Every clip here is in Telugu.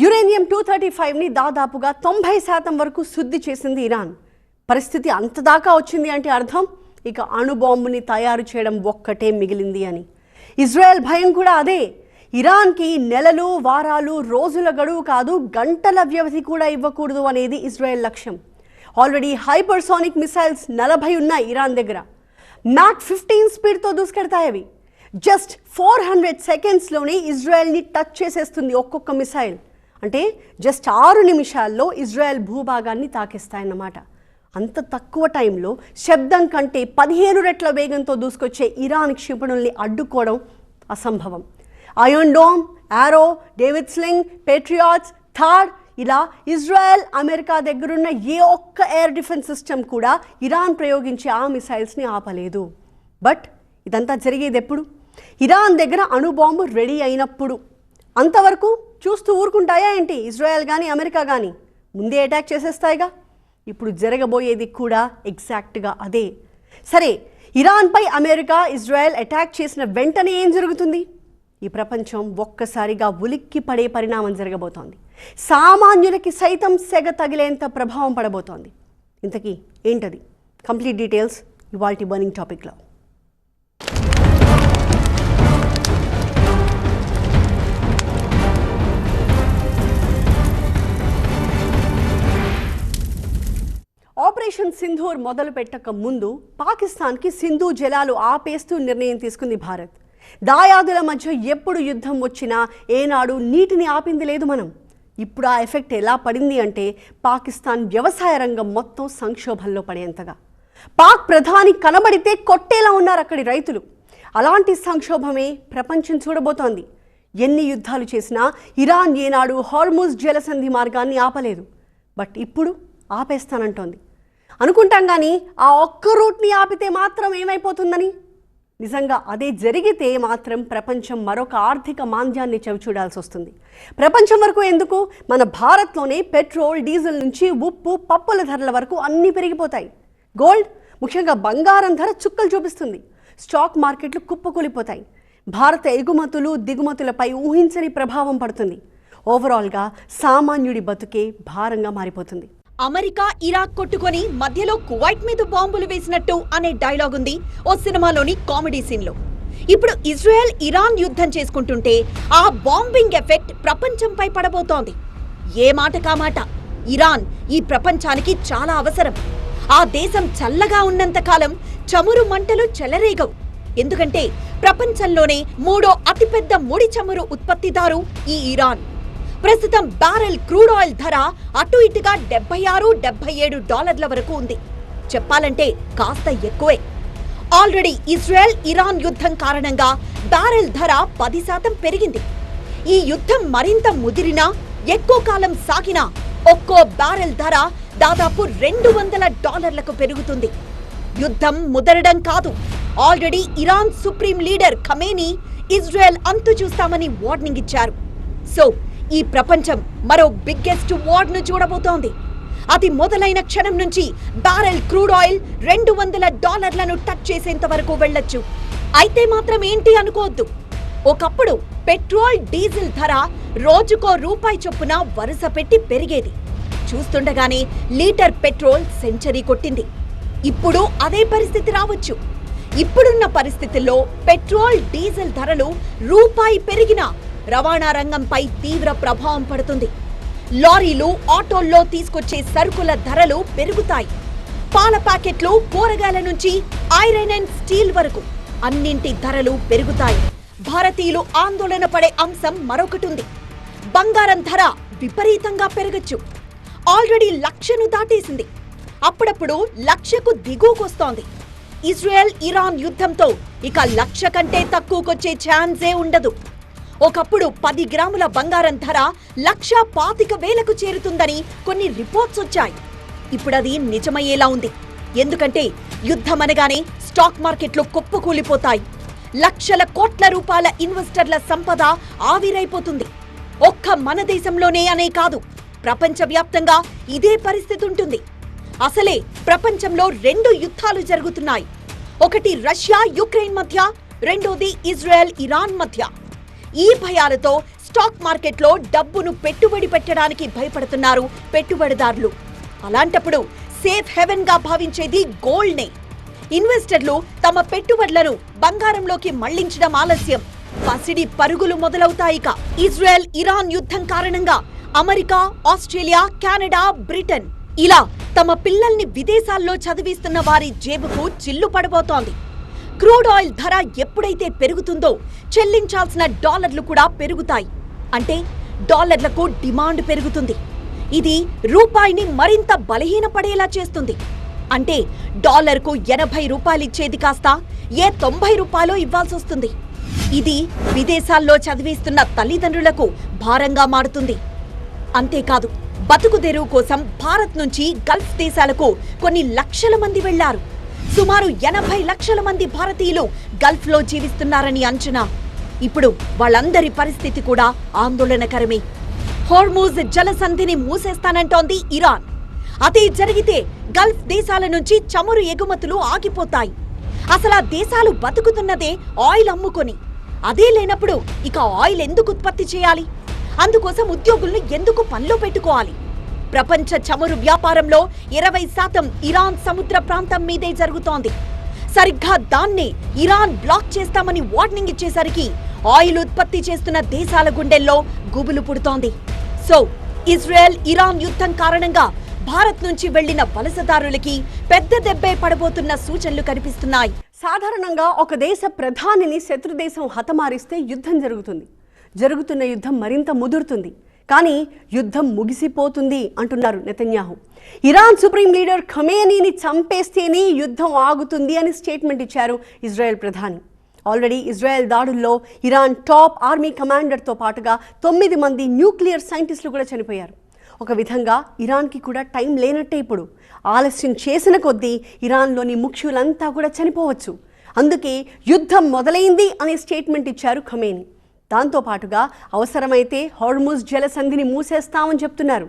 యురేనియం టూ థర్టీ ఫైవ్ని దాదాపుగా తొంభై శాతం వరకు శుద్ధి చేసింది ఇరాన్. పరిస్థితి అంత దాకా వచ్చింది అంటే అర్థం? ఇక అణుబాంబుని తయారు చేయడం ఒక్కటే మిగిలింది అని. ఇజ్రాయెల్ భయం కూడా అదే. ఇరాన్కి నెలలు వారాలు రోజుల గడువు కాదు గంటల వ్యవధి కూడా ఇవ్వకూడదు అనేది ఇజ్రాయెల్ లక్ష్యం. ఆల్రెడీ హైపర్సానిక్ మిసైల్స్ నలభై ఉన్నాయి ఇరాన్ దగ్గర. మ్యాక్ ఫిఫ్టీన్ స్పీడ్తో దూసుకెడతాయి అవి. జస్ట్ ఫోర్ హండ్రెడ్ సెకండ్స్లోనే ఇజ్రాయెల్ని టచ్ చేసేస్తుంది ఒక్కొక్క మిసైల్. అంటే జస్ట్ ఆరు నిమిషాల్లో ఇజ్రాయెల్ భూభాగాన్ని తాకేస్తాయన్నమాట. అంత తక్కువ టైంలో శబ్దం కంటే పదిహేను రెట్ల వేగంతో దూసుకొచ్చే ఇరాన్ క్షిపణుల్ని అడ్డుకోవడం అసంభవం. Iron Dome Arrow David Sling Patriots థాడ్ ఇలా ఇజ్రాయెల్ అమెరికా దగ్గరున్న ఏ ఒక్క ఎయిర్ డిఫెన్స్ సిస్టమ్ కూడా ఇరాన్ ప్రయోగించే ఆ మిసైల్స్ని ఆపలేదు. బట్ ఇదంతా జరిగేది ఎప్పుడు? ఇరాన్ దగ్గర అణుబాంబు రెడీ అయినప్పుడు. అంతవరకు చూస్తూ ఊరుకుంటాయా ఏంటి? ఇజ్రాయెల్ కానీ అమెరికా కానీ ముందే అటాక్ చేసేస్తాయిగా? ఇప్పుడు జరగబోయేది కూడా ఎగ్జాక్ట్గా అదే. సరే ఇరాన్పై అమెరికా ఇజ్రాయెల్ అటాక్ చేసిన వెంటనే ఏం జరుగుతుంది? ఈ ప్రపంచం ఒక్కసారిగా ఉలిక్కి పడే పరిణామం జరగబోతోంది. సామాన్యులకి సైతం సెగ తగిలేంత ప్రభావం పడబోతోంది. ఇంతకీ ఏంటది? కంప్లీట్ డీటెయిల్స్ ఇవాల్టి బర్నింగ్ టాపిక్లో ఆపరేషన్ సింధూర్ మొదలు పెట్టక ముందు పాకిస్తాన్కి సింధు జలాలు ఆపేస్తూ నిర్ణయం తీసుకుంది భారత్. దాయాదుల మధ్య ఎప్పుడు యుద్ధం వచ్చినా ఏనాడు నీటిని ఆపింది లేదు మనం. ఇప్పుడు ఆ ఎఫెక్ట్ ఎలా పడింది అంటే పాకిస్తాన్ వ్యవసాయ రంగం మొత్తం సంక్షోభంలో పడేంతగా. పాక్ ప్రధాని కనబడితే కొట్టేలా ఉన్నారు అక్కడి రైతులు. అలాంటి సంక్షోభమే ప్రపంచం చూడబోతోంది. ఎన్ని యుద్ధాలు చేసినా ఇరాన్ ఏనాడు హార్మూజ్ జలసంధి మార్గాన్ని ఆపలేదు. బట్ ఇప్పుడు ఆపేస్తానంటోంది. అనుకుంటాం కానీ ఆ ఒక్క రూట్ని ఆపితే మాత్రం ఏమైపోతుందని? నిజంగా అదే జరిగితే మాత్రం ప్రపంచం మరొక ఆర్థిక మాంద్యాన్ని చవిచూడాల్సి వస్తుంది ప్రపంచం వరకు ఎందుకు? మన భారత్లోనే పెట్రోల్ డీజిల్ నుంచి ఉప్పు పప్పుల ధరల వరకు అన్నీ పెరిగిపోతాయి. గోల్డ్ ముఖ్యంగా బంగారం ధర చుక్కలు చూపిస్తుంది. స్టాక్ మార్కెట్లు కుప్పకూలిపోతాయి. భారత ఎగుమతులు దిగుమతులపై ఊహించని ప్రభావం పడుతుంది. ఓవరాల్గా సామాన్యుడి బతుకే భారంగా మారిపోతుంది. అమెరికా ఇరాక్ కొట్టుకొని మధ్యలో కువైట్ మీద బాంబులు వేసినట్టు అనే డైలాగ్ ఉంది ఓ సినిమాలోని కామెడీ సీన్లో. ఇప్పుడు ఇజ్రాయెల్ ఇరాన్ యుద్ధం చేసుకుంటుంటే ఆ బాంబింగ్ ఎఫెక్ట్ ప్రపంచంపై పడబోతోంది. ఏ మాట కామాట ఇరాన్ ఈ ప్రపంచానికి చాలా అవసరం. ఆ దేశం చల్లగా ఉన్నంత కాలం చమురు మంటలు చెలరేగవు. ఎందుకంటే ప్రపంచంలోనే మూడో అతిపెద్ద ముడి చమురు ఉత్పత్తిదారు ఈ ఇరాన్. ప్రస్తుతం బ్యారెల్ క్రూడ్ ఆయిల్ ధర అటు ఇటుగా డెబ్బై ఆరు డెబ్బై ఏడు డాలర్ల వరకు ఉంది. చెప్పాలంటే కాస్త ఎక్కువే. ఆల్రెడీ ఇజ్రాయెల్ ఇరాన్ యుద్ధం కారణంగా బ్యారెల్ ధర పది శాతం పెరిగింది. ఈ యుద్ధం మరింత ముదిరినా ఎక్కువ కాలం సాగినా ఒక్కో బ్యారెల్ ధర దాదాపు రెండు వందల డాలర్లకు పెరుగుతుంది. యుద్ధం ముదరడం కాదు. Already Iran supreme leader Khamenei Israel అంతు చూస్తామని వార్నింగ్ ఇచ్చారు. సో ఈ ప్రపంచం మరో బిగ్గెస్ట్ వార్ను చూడబోతోంది. అది మొదలైన క్షణం నుంచి బ్యారెల్ క్రూడ్ ఆయిల్ రెండు వందల డాలర్లను టచ్ చేసేంత వరకు వెళ్ళొచ్చు. అయితే మాత్రం ఏంటి అనుకోవద్దు. ఒకప్పుడు పెట్రోల్ డీజిల్ ధర రోజుకో రూపాయి చొప్పున వరుస పెట్టి పెరిగేది. చూస్తుండగానే లీటర్ పెట్రోల్ సెంచరీ కొట్టింది. ఇప్పుడు అదే పరిస్థితి రావచ్చు. ఇప్పుడున్న పరిస్థితుల్లో పెట్రోల్ డీజిల్ ధరలు రూపాయి పెరిగినా రవాణా రంగంపై తీవ్ర ప్రభావం పడుతుంది. లారీలు ఆటోల్లో తీసుకొచ్చే సరుకుల ధరలు పెరుగుతాయి. పాల ప్యాకెట్లు కూరగాయల నుంచి ఐరన్ అండ్ స్టీల్ వరకు అన్నింటి ధరలు పెరుగుతాయి. భారతీయులు ఆందోళన పడే అంశం మరొకటి ఉంది. బంగారం ధర విపరీతంగా పెరగచ్చు. ఆల్రెడీ లక్షను దాటేసింది. అప్పుడప్పుడు లక్షకు దిగువకొస్తోంది. ఇజ్రాయెల్ ఇరాన్ యుద్ధంతో ఇక లక్ష కంటే తక్కువకొచ్చే ఛాన్సే ఉండదు. ఒకప్పుడు పది గ్రాముల బంగారం ధర లక్ష పాతిక వేలకు చేరుతుందని కొన్ని రిపోర్ట్స్ వచ్చాయి. ఇప్పుడది నిజమయ్యేలా ఉంది. ఎందుకంటే యుద్ధం అనగానే స్టాక్ మార్కెట్లు కుప్పకూలిపోతాయి. లక్షల కోట్ల రూపాయల ఇన్వెస్టర్ల సంపద ఆవిరైపోతుంది. ఒక్క మన దేశంలోనే అనే కాదు ప్రపంచవ్యాప్తంగా ఇదే పరిస్థితి ఉంటుంది. అసలే ప్రపంచంలో రెండు యుద్ధాలు జరుగుతున్నాయి. ఒకటి రష్యా యుక్రెయిన్ మధ్య రెండోది ఇజ్రాయెల్ ఇరాన్ మధ్య. ఈ భయాలతో స్టాక్ మార్కెట్లో డబ్బును పెట్టుబడి పెట్టడానికి భయపడుతున్నారు పెట్టుబడిదారులు. అలాంటప్పుడు సేఫ్ హెవెన్గా భావించేది గోల్డ్నే. ఇన్వెస్టర్లు తమ పెట్టుబడులను బంగారంలోకి మళ్ళించడం ఆలస్యం. పసిడి పరుగులు మొదలవుతాయిక ఇజ్రాయెల్ ఇరాన్ యుద్ధం కారణంగా అమెరికా ఆస్ట్రేలియా కెనడా బ్రిటన్ ఇలా తమ పిల్లల్ని విదేశాల్లో చదివిస్తున్న వారి జేబుకు చిల్లు పడబోతోంది క్రూడ్ ఆయిల్ ధర ఎప్పుడైతే పెరుగుతుందో చెల్లించాల్సిన డాలర్లు కూడా పెరుగుతాయి. అంటే డాలర్లకు డిమాండ్ పెరుగుతుంది. ఇది రూపాయిని మరింత బలహీనపడేలా చేస్తుంది. అంటే డాలర్కు ఎనభై రూపాయలు ఇచ్చేది కాస్త ఏ తొంభై రూపాయలు ఇవ్వాల్సి వస్తుంది. ఇది విదేశాల్లో చదివిస్తున్న తల్లిదండ్రులకు భారంగా మారుతుంది. అంతేకాదు బతుకు తెరువు కోసం భారత్ నుంచి గల్ఫ్ దేశాలకు కొన్ని లక్షల మంది వెళ్ళారు. సుమారు ఎనభై లక్షల మంది భారతీయులు గల్ఫ్లో జీవిస్తున్నారని అంచనా. ఇప్పుడు వాళ్ళందరి పరిస్థితి కూడా ఆందోళనకరమే. హోర్మూజ్ జలసంధిని మూసేస్తానంటోంది ఇరాన్. అదే జరిగితే గల్ఫ్ దేశాల నుంచి చమురు ఎగుమతులు ఆగిపోతాయి. అసలు ఆ దేశాలు బతుకుతున్నదే ఆయిల్ అమ్ముకొని. అదే లేనప్పుడు ఇక ఆయిల్ ఎందుకు ఉత్పత్తి చేయాలి? అందుకోసం ఉద్యోగుల్ని ఎందుకు పనిలో పెట్టుకోవాలి? ప్రపంచ చమురు వ్యాపారంలో ఇరవై శాతం ఇరాన్ సముద్ర ప్రాంతం మీదే జరుగుతోంది. సరిగ్గా దాన్నే ఇరాన్ బ్లాక్ చేస్తామని వార్నింగ్ ఇచ్చేసరికి ఆయిల్ ఉత్పత్తి చేస్తున్న దేశాల గుండెల్లో గుబులు పుడుతోంది. సో ఇజ్రాయెల్ ఇరాన్ యుద్ధం కారణంగా భారత్ నుంచి వెళ్ళిన వలసదారులకి పెద్ద దెబ్బే పడబోతున్న సూచనలు కనిపిస్తున్నాయి. సాధారణంగా ఒక దేశ ప్రధానిని శత్రుదేశం హతమారిస్తే యుద్ధం జరుగుతుంది. జరుగుతున్న యుద్ధం మరింత ముదురుతుంది. కానీ యుద్ధం ముగిసిపోతుంది అంటున్నారు నెతన్యాహు. ఇరాన్ సుప్రీం లీడర్ ఖమేనీని చంపేస్తేనే యుద్ధం ఆగుతుంది అని స్టేట్మెంట్ ఇచ్చారు ఇజ్రాయెల్ ప్రధాని. ఆల్రెడీ ఇజ్రాయెల్ దాడుల్లో ఇరాన్ టాప్ ఆర్మీ కమాండర్తో పాటుగా తొమ్మిది మంది న్యూక్లియర్ సైంటిస్టులు కూడా చనిపోయారు. ఒక విధంగా ఇరాన్కి కూడా టైం లేనట్టే ఇప్పుడు. ఆలస్యం చేసిన కొద్దీ ఇరాన్లోని ముఖ్యులంతా కూడా చనిపోవచ్చు. అందుకే యుద్ధం మొదలైంది అనే స్టేట్మెంట్ ఇచ్చారు ఖమేని. దాంతో పాటుగా అవసరమైతే హార్ముజ్ జలసంధిని మూసేస్తామని చెప్తున్నారు.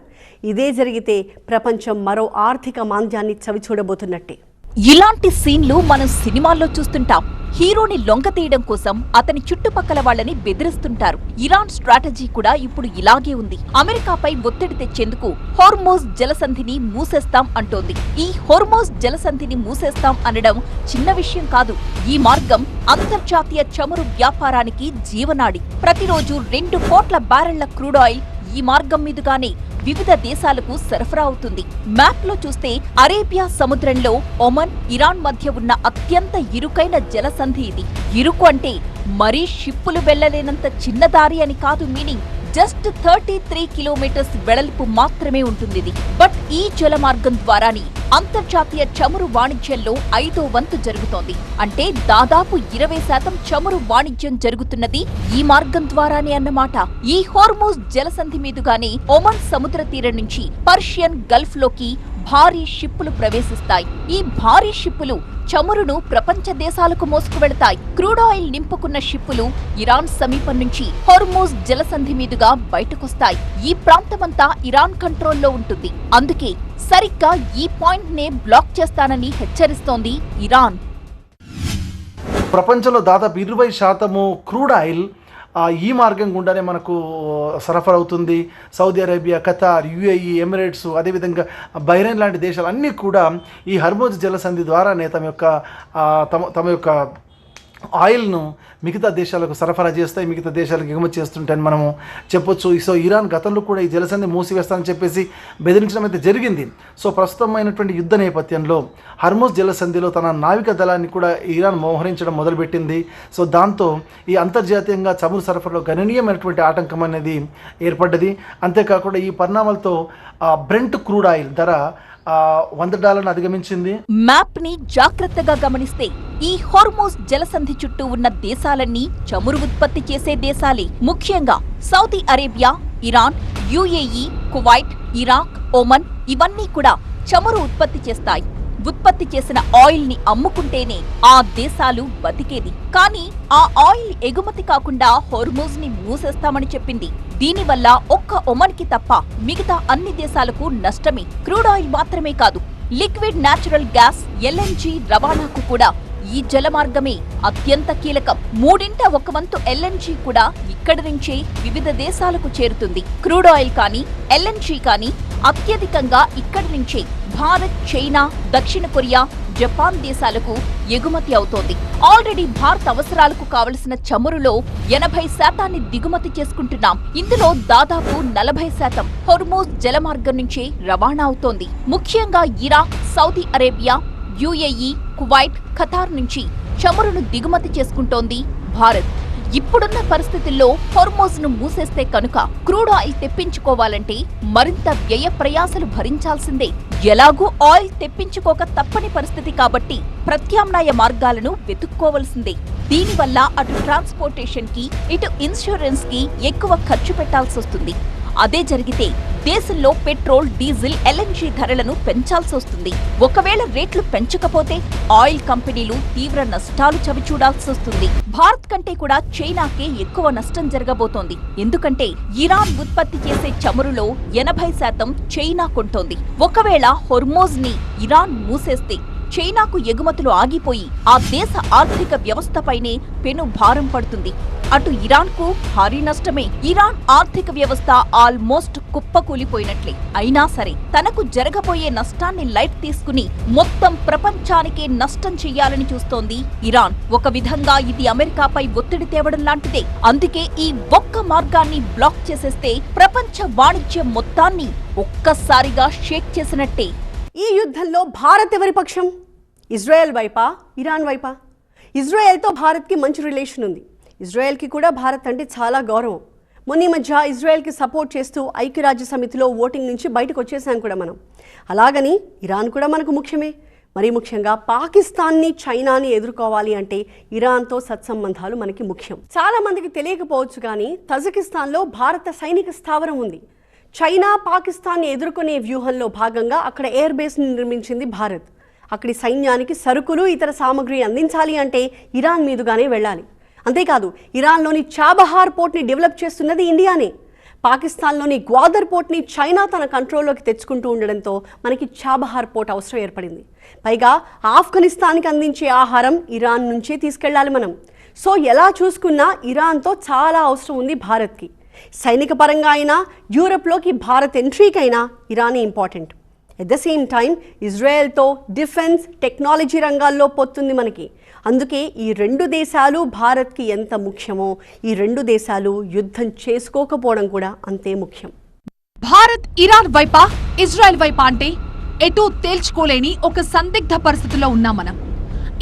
ఇదే జరిగితే ప్రపంచం మరో ఆర్థిక మాంద్యాన్ని చవిచూడబోతున్నట్టే. ఇలాంటి సీన్లు మనం సినిమాల్లో చూస్తుంటాం. హీరోని లొంగ తీయడం కోసం అతని చుట్టుపక్కల వాళ్ళని బెదిరిస్తుంటారు. ఇరాన్ స్ట్రాటజీ కూడా ఇప్పుడు ఇలాగే ఉంది. అమెరికాపై ఒత్తిడి తెచ్చేందుకు హోర్మోజ్ జలసంధిని మూసేస్తాం అంటోంది. ఈ హోర్మోజ్ జలసంధిని మూసేస్తాం అనడం చిన్న విషయం కాదు. ఈ మార్గం అంతర్జాతీయ చమురు వ్యాపారానికి జీవనాడి. ప్రతిరోజు రెండు కోట్ల బ్యారెళ్ళ క్రూడ్ ఆయిల్ ఈ మార్గం మీదుగానే వివిధ దేశాలకు సరఫరా అవుతుంది. మ్యాప్లో చూస్తే అరేబియా సముద్రంలో ఒమన్ ఇరాన్ మధ్య ఉన్న అత్యంత ఇరుకైన జలసంధి ఇది. ఇరుకు అంటే మరీ షిప్పులు వెళ్ళలేనంత చిన్న దారి అని కాదు meaning. Just thirty three kilometres వెడల్పు మాత్రమే ఉంటుంది బట్ ఈ జల మార్గం అంతర్జాతీయ చమురు వాణిజ్యంలో ఐదో వంతు జరుగుతోంది. అంటే దాదాపు ఇరవై శాతం చమురు వాణిజ్యం జరుగుతున్నది ఈ మార్గం ద్వారానే అన్నమాట. ఈ హోర్మోజ్ జలసంధి మీదుగానే ఒమన్ సముద్ర తీరం నుంచి పర్షియన్ గల్ఫ్లోకి భారీ షిప్పులు ప్రవేశిస్తాయి. ఈ భారీ షిప్పులు చమురును ప్రపంచ దేశాలకు మోసుకువెళతాయి. క్రూడ్ ఆయిల్ నింపుకున్న షిప్పులు ఇరాన్ సమీపం నుంచి హోర్మోజ్ జలసంధి మీదుగా బయటకొస్తాయి. ఈ ప్రాంతమంతా ఇరాన్ కంట్రోల్లో ఉంటుంది. అందుకే సరిగ్గా ఈ పాయింట్ నే బ్లాక్ చేస్తానని హెచ్చరిస్తోంది ఇరాన్. ప్రపంచంలో దాదాపు ఇరవై శాతము క్రూడ్ ఆయిల్ ఈ మార్గం గుండానే మనకు సరఫరా అవుతుంది Saudi Arabia Qatar UAE Emirates అదేవిధంగా బహ్రెయిన్ లాంటి దేశాలు అన్నీ కూడా ఈ హర్మోజ్ జలసంధి ద్వారానే తమ యొక్క తమ తమ యొక్క ఆయిల్ను మిగతా దేశాలకు సరఫరా చేస్తాయి మిగతా దేశాలకు ఎగుమతి చేస్తుంటాయని మనము చెప్పొచ్చు. సో ఇరాన్ గతంలో కూడా ఈ జలసంధి మూసివేస్తానని చెప్పేసి బెదిరించడం అయితే జరిగింది. సో ప్రస్తుతమైనటువంటి యుద్ధ నేపథ్యంలో హర్మోజ్ జలసంధిలో తన నావిక దళాన్ని కూడా ఇరాన్ మోహరించడం మొదలుపెట్టింది. సో దాంతో ఈ అంతర్జాతీయంగా చమురు సరఫరాలో గణనీయమైనటువంటి ఆటంకం అనేది ఏర్పడ్డది. అంతేకాకుండా ఈ పరిణామాలతో ఆ, బ్రెంట్ క్రూడ్ ఆయిల్ ధర వంద డాలర్ను అధిగమించింది. మ్యాప్ని జాగ్రత్తగా గమనిస్తే ఈ హార్మోస్ జలసంధి చుట్టూ ఉన్న దేశాలన్నీ చమురు ఉత్పత్తి చేసే దేశాలే. ముఖ్యంగా Saudi Arabia Iran UAE Kuwait Iraq Oman ఇవన్నీ కూడా చమురు ఉత్పత్తి చేస్తాయి. ఉత్పత్తి చేసిన ఆయిల్ని అమ్ముకుంటేనే ఆ దేశాలు బతికేది. కానీ ఆ ఆయిల్ ఎగుమతి కాకుండా హోర్మోజ్ని మూసేస్తామని చెప్పింది. దీనివల్ల ఒక్క ఒమన్కి తప్ప మిగతా అన్ని దేశాలకు నష్టమే. క్రూడ్ ఆయిల్ మాత్రమే కాదు లిక్విడ్ నాచురల్ గ్యాస్ ఎల్ఎన్జీ రవాణాకు కూడా ఈ జలమార్గమే అత్యంత కీలకం. మూడింట ఒక వంతు ఎల్ఎన్జీ కూడా ఇక్కడి నుంచే వివిధ దేశాలకు చేరుతుంది. క్రూడ్ ఆయిల్ కానీ ఎల్ఎన్జీ కానీ అత్యధికంగా ఇక్కడి నుంచే భారత్ చైనా దక్షిణ కొరియా జపాన్ దేశాలకు ఎగుమతి అవుతోంది. ఆల్రెడీ భారత్ అవసరాలకు కావలసిన చమురులో ఎనభై శాతాన్ని దిగుమతి చేసుకుంటున్నాం. ఇందులో దాదాపు నలభై శాతం హొర్మోజ్ జలమార్గం నుంచే రవాణా అవుతోంది. ముఖ్యంగా Iraq Saudi Arabia UAE Kuwait Qatar నుంచి చమురును దిగుమతి చేసుకుంటోంది భారత్. ఇప్పుడున్న పరిస్థితుల్లో హొర్మోజ్ను మూసేస్తే కనుక క్రూడ్ ఆయిల్ తెప్పించుకోవాలంటే మరింత వ్యయ ప్రయాసలు భరించాల్సిందే. ఎలాగూ ఆయిల్ తెప్పించుకోక తప్పని పరిస్థితి కాబట్టి ప్రత్యామ్నాయ మార్గాలను వెతుక్కోవలసిందే. దీనివల్ల అటు ట్రాన్స్పోర్టేషన్కి ఇటు ఇన్సూరెన్స్కి ఎక్కువ ఖర్చు పెట్టాల్సి వస్తుంది అదే జరిగితే దేశంలో పెట్రోల్ డీజిల్ ఎల్ఎన్జీ ధరలను పెంచాల్సి వస్తుంది. ఒకవేళ రేట్లు పెంచకపోతే ఆయిల్ కంపెనీలు తీవ్ర నష్టాలు చవిచూడాల్సి వస్తుంది. భారత్ కంటే కూడా చైనాకే ఎక్కువ నష్టం జరగబోతోంది. ఎందుకంటే ఇరాన్ ఉత్పత్తి చేసే చమురులో ఎనభై శాతం చైనా కొంటోంది. ఒకవేళ హొర్మోజ్ని ఇరాన్ మూసేస్తే చైనాకు ఎగుమతులు ఆగిపోయి ఆ దేశ ఆర్థిక వ్యవస్థపైనే పెను భారం పడుతుంది. అటు ఇరాన్కు భారీ నష్టమే. ఇరాన్ ఆర్థిక వ్యవస్థ ఆల్మోస్ట్ కుప్పకూలిపోయినట్లే. అయినా సరే తనకు జరగబోయే నష్టాన్ని లైట్ తీసుకుని మొత్తం ప్రపంచానికే నష్టం చెయ్యాలని చూస్తోంది ఇరాన్. ఒక విధంగా ఇది అమెరికాపై ఒత్తిడి తేవడం లాంటిదే. అందుకే ఈ ఒక్క మార్గాన్ని బ్లాక్ చేసేస్తే ప్రపంచ వాణిజ్యం మొత్తాన్ని ఒక్కసారిగా షేక్ చేసినట్టే. ఈ యుద్ధంలో భారత్ ఎవరి పక్షం? ఇజ్రాయెల్ వైపా? ఇరాన్ వైపా? ఇజ్రాయెల్తో భారత్కి మంచి రిలేషన్ ఉంది. ఇజ్రాయెల్కి కూడా భారత్ అంటే చాలా గౌరవం. మొన్న మధ్య ఇజ్రాయెల్కి సపోర్ట్ చేస్తూ ఐక్యరాజ్య సమితిలో ఓటింగ్ నుంచి బయటకు వచ్చేసాం కూడా మనం. అలాగని ఇరాన్ కూడా మనకు ముఖ్యమే. మరీ ముఖ్యంగా పాకిస్తాన్ని చైనాని ఎదుర్కోవాలి అంటే ఇరాన్తో సత్సంబంధాలు మనకి ముఖ్యం. చాలా మందికి తెలియకపోవచ్చు కానీ తజకిస్తాన్లో భారత సైనిక స్థావరం ఉంది. చైనా పాకిస్తాన్ని ఎదుర్కొనే వ్యూహంలో భాగంగా అక్కడ ఎయిర్ బేస్ని నిర్మించింది భారత్. అక్కడి సైన్యానికి సరుకులు ఇతర సామగ్రి అందించాలి అంటే ఇరాన్ మీదుగానే వెళ్ళాలి. అంతేకాదు ఇరాన్లోని చాబహార్ పోర్ట్ని డెవలప్ చేస్తున్నది ఇండియానే. పాకిస్తాన్లోని గ్వాదర్ పోర్ట్ని చైనా తన కంట్రోల్లోకి తెచ్చుకుంటూ ఉండడంతో మనకి చాబహార్ పోర్ట్ అవసరం ఏర్పడింది. పైగా ఆఫ్ఘనిస్తాన్కి అందించే ఆహారం ఇరాన్ నుంచే తీసుకెళ్ళాలి మనం. సో ఎలా చూసుకున్నా ఇరాన్తో చాలా అవసరం ఉంది భారత్కి. సైనిక పరంగా అయినా యూరప్లోకి భారత్ ఎంట్రీకైనా ఇరానే important. At the same time ఇజ్రాయెల్తో defence technology రంగాల్లో పొత్తుంది మనకి. అందుకే ఈ రెండు దేశాలు భారత్కి ఎంత ముఖ్యమో ఈ రెండు దేశాలు యుద్ధం చేసుకోకపోవడం కూడా అంతే ముఖ్యం. భారత్ ఇరాన్ వైపా ఇజ్రాయెల్ వైపా అంటే ఎటూ తేల్చుకోలేని ఒక సందిగ్ధ పరిస్థితిలో ఉన్నాం మనం.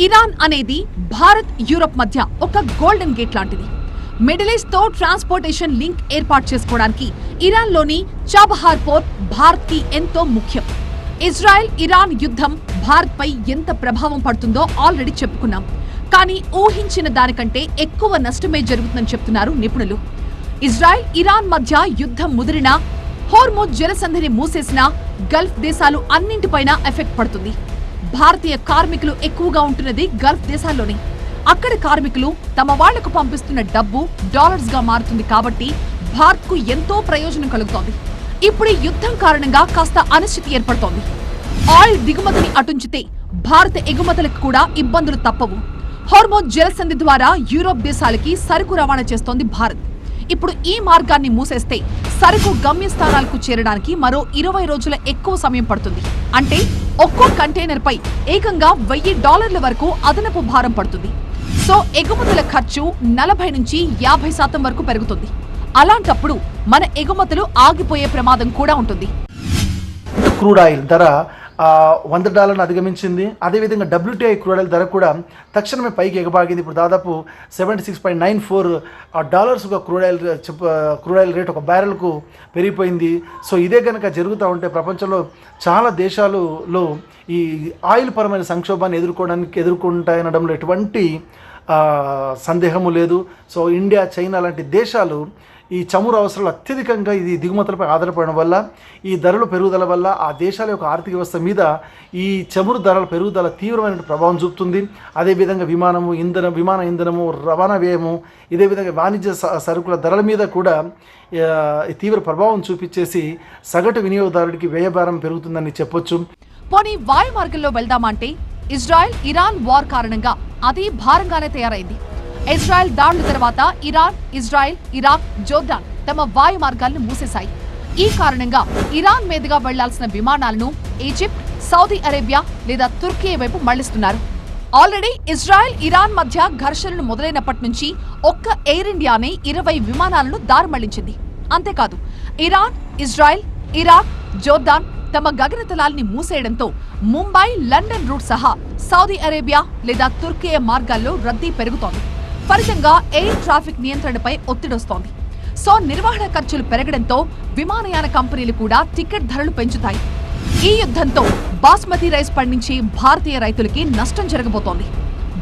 ఇరాన్ అనేది భారత్ యూరప్ మధ్య ఒక గోల్డెన్ గేట్ లాంటిది. మిడిల్ ఈస్ట్తో ట్రాన్స్పోర్టేషన్ లింక్ ఏర్పాటు చేసుకోవడానికి ఇరాన్లోని చాబహార్ పోర్ట్ భారత్కి ఎంతో ముఖ్యం. ఇజ్రాయెల్ ఇరాన్ యుద్ధం భారత్ పై ఎంత ప్రభావం పడుతుందో ఆల్రెడీ చెప్పుకున్నాం. కానీ ఊహించిన దానికంటే ఎక్కువ నష్టమే జరుగుతుందని చెప్తున్నారు నిపుణులు. ఇజ్రాయెల్ ఇరాన్ మధ్య యుద్ధం ముదిరినా హోర్మోజ్ జలసంధిని మూసేసిన గల్ఫ్ దేశాలు అన్నింటిపైన ఎఫెక్ట్ పడుతుంది. భారతీయ కార్మికులు ఎక్కువగా ఉంటున్నది గల్ఫ్ దేశాల్లోనే. అక్కడ కార్మికులు తమ వాళ్ళకు పంపిస్తున్న డబ్బు డాలర్స్గా మారుతుంది కాబట్టి భారత్కు ఎంతో ప్రయోజనం కలుగుతోంది. ఇప్పుడు యుద్ధం కారణంగా కాస్త అనిశ్చితి ఏర్పడుతోంది. ఆయిల్ దిగుమతిని అటుంచితే భారత ఎగుమతులకు కూడా ఇబ్బందులు తప్పవు. హార్మోన్ జలసంధి ద్వారా యూరోప్ దేశాలకి సరుకు రవాణా చేస్తోంది భారత్. ఇప్పుడు ఈ మార్గాన్ని మూసేస్తే సరుకు గమ్యస్థానాలకు చేరడానికి మరో ఇరవై రోజుల ఎక్కువ సమయం పడుతుంది. అంటే ఒక్కో కంటైనర్ పై ఏకంగా వెయ్యి డాలర్ల వరకు అదనపు భారం పడుతుంది. సో ఎగుమతుల ఖర్చు నలభై నుంచి యాభై శాతం వరకు పెరుగుతుంది. అలాంటప్పుడు మన ఎగుమతులు ఆగిపోయే ప్రమాదం కూడా ఉంటుంది. క్రూడ్ ఆయిల్ ధర వంద డాలర్ను అధిగమించింది. అదేవిధంగా డబ్ల్యూటీఐ క్రూడ్ ఆయిల్ ధర కూడా తక్షణమే పైకి ఎగబాగింది. ఇప్పుడు దాదాపు seventy six point nine four dollars ఒక క్రూడ్ ఆయిల్ చెప్ప క్రూడ్ ఆయిల్ రేట్ ఒక బ్యారెల్కు పెరిగిపోయింది. సో ఇదే కనుక జరుగుతూ ఉంటే ప్రపంచంలో చాలా దేశాలలో ఈ ఆయిల్ పరమైన సంక్షోభాన్ని ఎదుర్కోవడానికి ఎదుర్కొంటాయనడంలో ఎటువంటి సందేహము లేదు. సో ఇండియా చైనా లాంటి దేశాలు ఈ చమురు అవసరాలు అత్యధికంగా ఇది దిగుమతులపై ఆధారపడడం వల్ల ఈ ధరల పెరుగుదల వల్ల ఆ దేశాల యొక్క ఆర్థిక వ్యవస్థ మీద ఈ చమురు ధరల పెరుగుదల తీవ్రమైన ప్రభావం చూపుతుంది. అదేవిధంగా విమానము ఇంధనం విమాన ఇంధనము రవాణా వ్యయము ఇదే విధంగా వాణిజ్య స- సరుకుల ధరల మీద కూడా తీవ్ర ప్రభావం చూపించేసి సగటు వినియోగదారుడికి వ్యయభారం పెరుగుతుందని చెప్పొచ్చు. పోనీ వాయు మార్గంలో వెళ్దామంటే ఇజ్రాయెల్ ఇరాన్ వార్ కారణంగా అది భారంగానే తయారైంది. ఇజ్రాయెల్ దాడుల తర్వాత ఇరాన్ ఇజ్రాయెల్ ఇరాక్ జోర్డాన్ తమ వాయు మార్గాలను మూసేశాయి. ఈ కారణంగా ఇరాన్ మీదుగా వెళ్ళాల్సిన విమానాలను ఈజిప్ట్ సౌదీ అరేబియా లేదా తుర్కీ వైపు మళ్ళిస్తున్నారు. ఆల్రెడీ ఇజ్రాయెల్ ఇరాన్ మధ్య ఘర్షణలు మొదలైనప్పటి నుంచి ఒక్క ఎయిర్ ఇండియానే ఇరవై విమానాలను దారి మళ్ళించింది అంతేకాదు ఇరాన్ ఇజ్రాయెల్ ఇరాక్ జోర్దాన్ తమ గగనతలాల్ని మూసేయడంతో ముంబై లండన్ రూట్ సహా సౌదీ అరేబియా లేదా తుర్కీ మార్గాల్లో రద్దీ పెరుగుతోంది. ఫలితంగా ఎయిర్ ట్రాఫిక్ నియంత్రణపై ఒత్తిడొస్తోంది సో నిర్వహణ ఖర్చులు పెరగడంతో విమానయాన కంపెనీలు కూడా టికెట్ ధరలు పెంచుతాయి. ఈ యుద్ధంతో బాస్మతి రైస్ పండించే భారతీయ రైతులకి నష్టం జరగబోతోంది.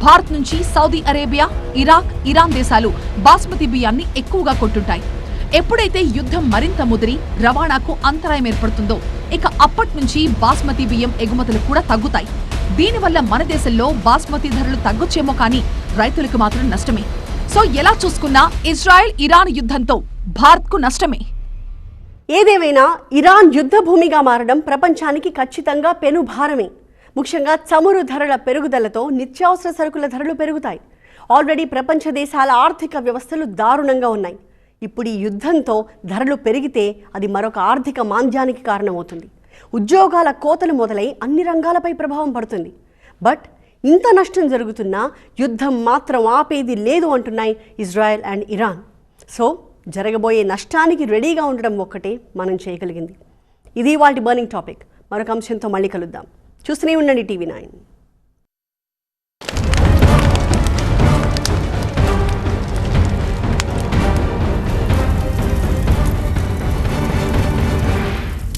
భారత్ నుంచి సౌదీ అరేబియా ఇరాక్ ఇరాన్ దేశాలు బాస్మతి బియ్యాన్ని ఎక్కువగా కొంటుంటాయి ఎప్పుడైతే యుద్ధం మరింత ముదిరి రవాణాకు అంతరాయం ఏర్పడుతుందో ఇక అప్పటి నుంచి బాస్మతి బియ్యం ఎగుమతులు కూడా తగ్గుతాయి. దీనివల్ల మన దేశంలో బాస్మతి ధరలు తగ్గొచ్చేమో కానీ రైతులకు మాత్రం నష్టమే. సో ఎలా చూసుకున్నా ఇజ్రాయెల్ ఇరాన్ యుద్ధంతో భారత్కు నష్టమే. ఏదేమైనా ఇరాన్ యుద్ధ భూమిగా మారడం ప్రపంచానికి ఖచ్చితంగా పెనుభారమే ముఖ్యంగా చమురు ధరల పెరుగుదలతో నిత్యావసర సరుకుల ధరలు పెరుగుతాయి. ఆల్రెడీ ప్రపంచ దేశాల ఆర్థిక వ్యవస్థలు దారుణంగా ఉన్నాయి. ఇప్పుడు ఈ యుద్ధంతో ధరలు పెరిగితే అది మరొక ఆర్థిక మాంద్యానికి కారణమవుతుంది. ఉద్యోగాల కోతలు మొదలై అన్ని రంగాలపై ప్రభావం పడుతుంది. బట్ ఇంత నష్టం జరుగుతున్నా యుద్ధం మాత్రం ఆపేది లేదు అంటున్నాయి ఇజ్రాయెల్ అండ్ ఇరాన్. సో జరగబోయే నష్టానికి రెడీగా ఉండడం ఒక్కటే మనం చేయగలిగింది. ఇది వాటి బర్నింగ్ టాపిక్. మరొక అంశంతో మళ్ళీ కలుద్దాం. చూస్తూనే ఉండండి టీవీ నైన్.